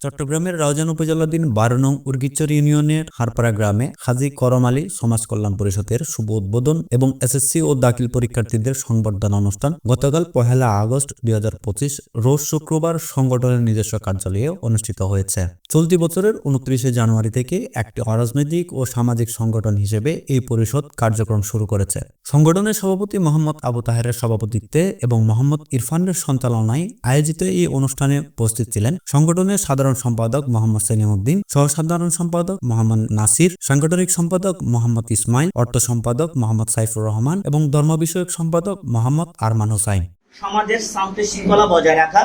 চট্টগ্রামের রাউজান উপজেলাধীন বারো নং উর্গিচর ইউনিয়নের হারপাড়া গ্রামে হাজি করম আলী সমাজ কল্যাণ পরিষদের শুভ উদ্বোধন এবং এসএসসি ও দাখিল পরীক্ষার্থীদের সংবর্ধনা অনুষ্ঠান গতকাল পহেলা আগস্ট দুই হাজার পঁচিশ, রোজ শুক্রবার সংগঠনের নিজস্ব কার্যালয়ে অনুষ্ঠিত হয়েছে। চলতি বছরের উনত্রিশে জানুয়ারি থেকে একটি অরাজনৈতিক ও সামাজিক সংগঠন হিসেবে এই পরিষদ কার্যক্রম শুরু করেছে। সংগঠনের সভাপতি মোহাম্মদ আবু তাহেরের সভাপতিত্বে এবং মোহাম্মদ ইরফানের সঞ্চালনায় আয়োজিত এই অনুষ্ঠানে উপস্থিত ছিলেন সংগঠনের সাধারণ সম্পাদক মোহাম্মদ সেলিমউদ্দিন সহ সাধারণ সম্পাদক মোহাম্মদ নাসির, সাংগঠনিক সম্পাদক মোহাম্মদ ইসমাইল, অর্থ সম্পাদক মোহাম্মদ সাইফুর রহমান এবং ধর্ম বিষয়ক সম্পাদক মোহাম্মদ আরমান হোসাইন। সমাজের শান্তি শৃঙ্খলা বজায় রাখা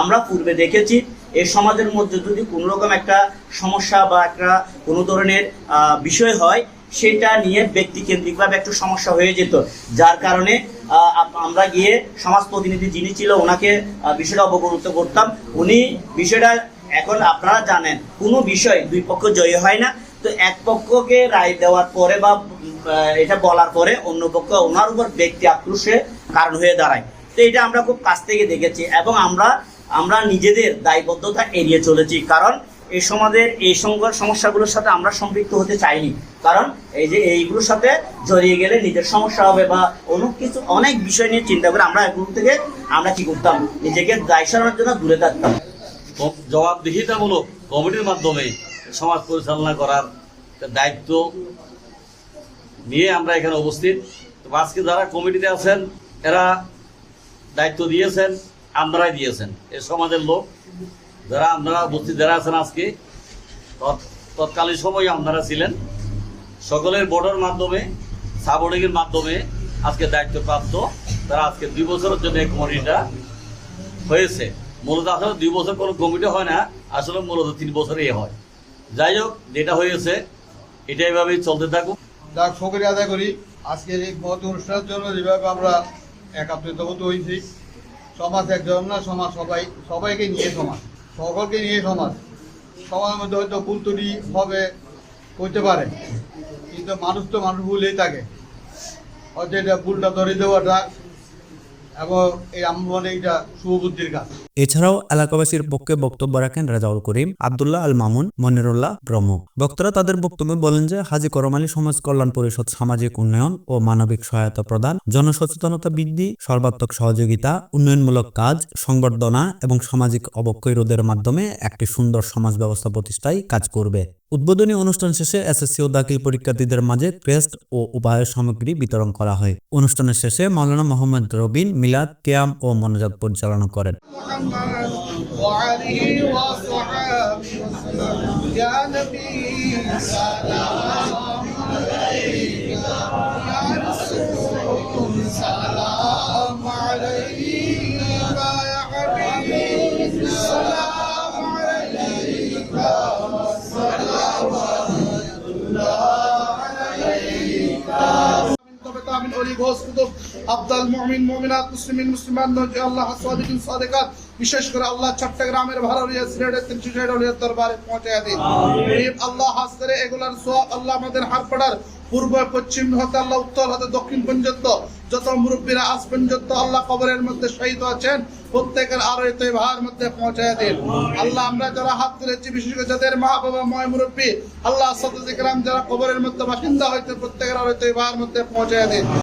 আমরা পূর্বে দেখেছি, এই সমাজের মধ্যে যদি কোনো রকম একটা সমস্যা বা একটা কোনো ধরনের বিষয় হয়, সেটা নিয়ে ব্যক্তিকেন্দ্রিকভাবে একটু সমস্যা হয়ে যেত। যার কারণে আমরা গিয়ে সমাজ প্রতিনিধি যিনি ছিল ওনাকে বিষয়টা অবগত করতাম। উনি বিষয়টা এখন আপনারা জানেন, কোনো বিষয় দুই পক্ষ জয়ী হয় না। তো এক পক্ষকে রায় দেওয়ার পরে বা এটা বলার পরে অন্য পক্ষ ওনার উপর ব্যক্তি আক্রোশে কারণ হয়ে দাঁড়ায়। তো এটা আমরা খুব কাছ থেকে দেখেছি এবং আমরা আমরা নিজেদের দায়বদ্ধতা এড়িয়ে চলেছি। কারণ এই সমাজের এই সমস্যাগুলোর সাথে আমরা সম্পৃক্ত হতে চাইনি। কারণ এই যে এইগুলোর সাথে জড়িয়ে গেলে নিজের সমস্যা হবে বা অনেক কিছু অনেক বিষয় নিয়ে চিন্তা করে আমরা এগুলো থেকে আমরা কি করতাম? নিজেকে দায় সারানোর জন্য দূরে থাকতাম। জবাবদিহিতামূলক কমিটির মাধ্যমে সমাজ পরিচালনা করার দায়িত্ব নিয়ে আমরা এখানে উপস্থিত। আজকে যারা কমিটিতে আছেন, এরা দায়িত্ব দিয়েছেন। আপনারাই দিয়েছেন। এ সমাজের লোক, যারা আপনারা উপস্থিত যারা আছেন আজকে, তৎ- তৎকালীন সময়ে আপনারা ছিলেন, সকলের বোর্ডের মাধ্যমে সাবোর্ডিংয়ের মাধ্যমে আজকে দায়িত্বপ্রাপ্ত, তারা আজকে দুই বছরের জন্য এই কমিটিটা হয়েছে। মূলত আসলে দুই বছর কোনো কমিটি হয় না, আসলে মূলত তিন বছরই হয়। যাই হোক, যেটা হয়েছে, এটা এভাবেই চলতে থাকুক। যাক সকলে আদায় করি। আজকের এই মত অনুষ্ঠানের জন্য যেভাবে আমরা একাত্রিত হতে হয়েছি সমাজ একজন না, সমাজ সবাই, সবাইকে নিয়ে সমাজ, সকলকে নিয়ে সমাজ। সবার মধ্যে হয়তো ভুল ত্রুটি হবে করতে পারে, কিন্তু মানুষ তো মানুষ ভুলেই থাকে। হয়তো এটা ভুলটা ধরে দেওয়াটা এছাড়াও এলাকাবাসীর পক্ষে বক্তব্য রাখেন রাজাউল করিম, আবদুল্লাহ আল মামুন, মনিরুল্লাহ প্রমুখ। বক্তারা তাদের বক্তব্যে বলেন যে, হাজি করম আলী সমাজ কল্যাণ পরিষদ সামাজিক উন্নয়ন ও মানবিক সহায়তা প্রদান, জনসচেতনতা বৃদ্ধি, সর্বাত্মক সহযোগিতা, উন্নয়নমূলক কাজ, সংবর্ধনা এবং সামাজিক অবক্ষয় রোধের মাধ্যমে একটি সুন্দর সমাজ ব্যবস্থা প্রতিষ্ঠায় কাজ করবে। উদ্বোধনী অনুষ্ঠান শেষে এসএসসি ও দাখিল পরীক্ষার্থীদের মাঝে ক্রেস্ট ও উপহার সামগ্রী বিতরণ করা হয় অনুষ্ঠানের শেষে মাওলানা মোহাম্মদ রবিন মিলাদ কেয়াম ও মনোজাত পরিচালনা করেন محمد وعليه অলি ঘোষ কুতুব আব্দাল মুমিন মুমিনাত মুসলিমিন মুসলিমান নজি আল্লাহ সাদিকিন সাদিকাত বিশেষ করে আল্লাহ চট্টগ্রামের ভালোরিয়া সিলেটের তিনশো ষাট দরবারে পৌঁছায় দিন। আল্লাহ হাস করে এগুলার সোয়াব আল্লাহ আমাদের হারপাড়ার পূর্ব পশ্চিম হতে আল্লাহ উত্তর হতে দক্ষিণ পর্যন্ত যত মুরব্বীরা আজ পর্যন্ত আল্লাহ কবরের মধ্যে শহীদ আছেন প্রত্যেকের আরও ভার মধ্যে পৌঁছায় দিন। আল্লাহ আমরা যারা হাত তুলেছি বিশেষ করে যাদের মা বাবা ময় মুরব্বী আল্লাহ সাদাম যারা কবরের মধ্যে বাসিন্দা হইতে প্রত্যেকের আরও ভার মধ্যে পৌঁছায় দিন।